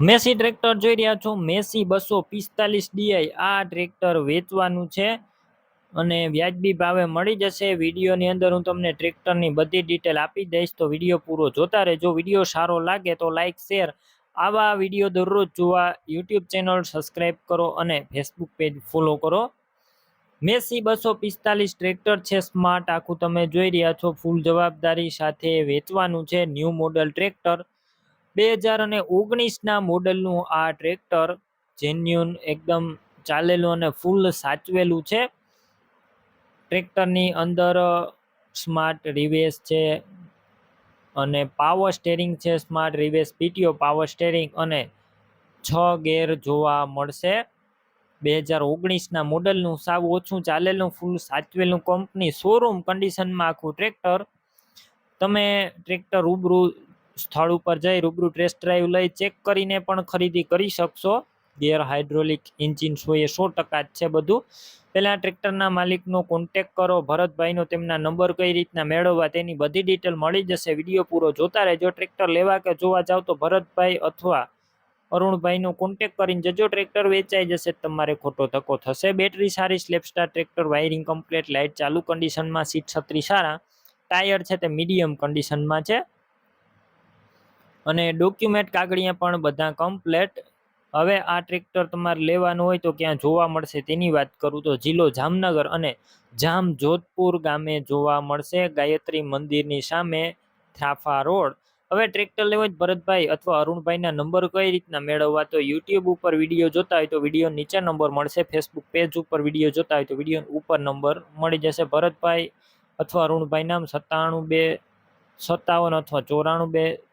Massey tractor જોઈ રહ્યા છો. મેસી બસો પિસ્તાલીસ ડીઆઈ આ ટ્રેક્ટર વેચવાનું છે અને વ્યાજબી ભાવે મળી જશે. વિડીયોની અંદર હું તમને ટ્રેક્ટરની બધી ડિટેલ આપી દઈશ, તો વીડિયો પૂરો જોતા રહેજો. વીડિયો સારો લાગે તો લાઇક શેર આવા વીડિયો દરરોજ જોવા યુટ્યુબ ચેનલ સબસ્ક્રાઈબ કરો અને ફેસબુક પેજ ફોલો કરો. મેસી બસો પિસ્તાલીસ ટ્રેક્ટર છે સ્માર્ટ આખું તમે જોઈ રહ્યા છો. ફૂલ જવાબદારી સાથે વેચવાનું છે. New model tractor. બે હજાર અને ઓગણીસના મોડલનું આ ટ્રેક્ટર જેન્યુન એકદમ ચાલેલું અને ફૂલ સાચવેલું છે. ટ્રેક્ટરની અંદર સ્માર્ટ રિવેસ છે અને પાવર સ્ટેરિંગ છે smart reverse PTO power steering અને છ ગેર જોવા મળશે. બે હજાર ઓગણીસના મોડલનું સાવ ઓછું ચાલેલું ફૂલ સાચવેલું કંપની શોરૂમ કન્ડિશનમાં આખું ટ્રેક્ટર. તમે ટ્રેક્ટર રૂબરૂ સ્થળ ઉપર જઈ રૂબરૂ ટેસ્ટ ડ્રાઈવ લઈ ચેક કરીને પણ ખરીદી કરી શકશો. ગેર હાઇડ્રોલિક ઇન્જિન સો એ સો ટકા જ છે બધું. પહેલાં ટ્રેક્ટરના માલિકનો કોન્ટેક કરો. ભરતભાઈનો તેમના નંબર કઈ રીતના મેળવવા તેની બધી ડિટેલ મળી જશે. વીડિયો પૂરો જોતા રહેજો. ટ્રેક્ટર લેવા કે જોવા જાવ તો ભરતભાઈ અથવા અરુણભાઈનો કોન્ટેક કરીને જજો. ટ્રેક્ટર વેચાઈ જશે તમારે ખોટો ધક્કો થશે. બેટરી સારી સ્લેપસ્ટાર ટ્રેક્ટર વાયરિંગ કમ્પ્લીટ લાઇટ ચાલુ કન્ડિશનમાં સીટ છત્રી સારા. ટાયર છે તે મીડિયમ કન્ડિશનમાં છે. અને ડોક્યુમેન્ટ કાગળિયા પણ બધા કમ્પ્લેટ હવે આ ટ્રેક્ટર તમારે લેવાનું હોય તો ક્યાં જોવા મળશે તેની વાત કરું તો જિલ્લો જામનગર અને જામ જોધપુર ગામે જોવા મળશે ગાયત્રી મંદિરની સામે થાફા રોડ. હવે ટ્રેક્ટર લેવો હોય ભરતભાઈ અથવા અરુણભાઈના નંબર કઈ રીતના મેળવવા? તો યુટ્યુબ ઉપર વીડિયો જોતા હોય તો વીડિયો નીચે નંબર મળશે ફેસબુક પેજ ઉપર વીડિયો જોતા હોય તો વીડિયો ઉપર નંબર મળી જશે. ભરતભાઈ અથવા અરુણભાઈ નામ સત્તાણું બે, સત્તાવન અથવા ચોરાણું બે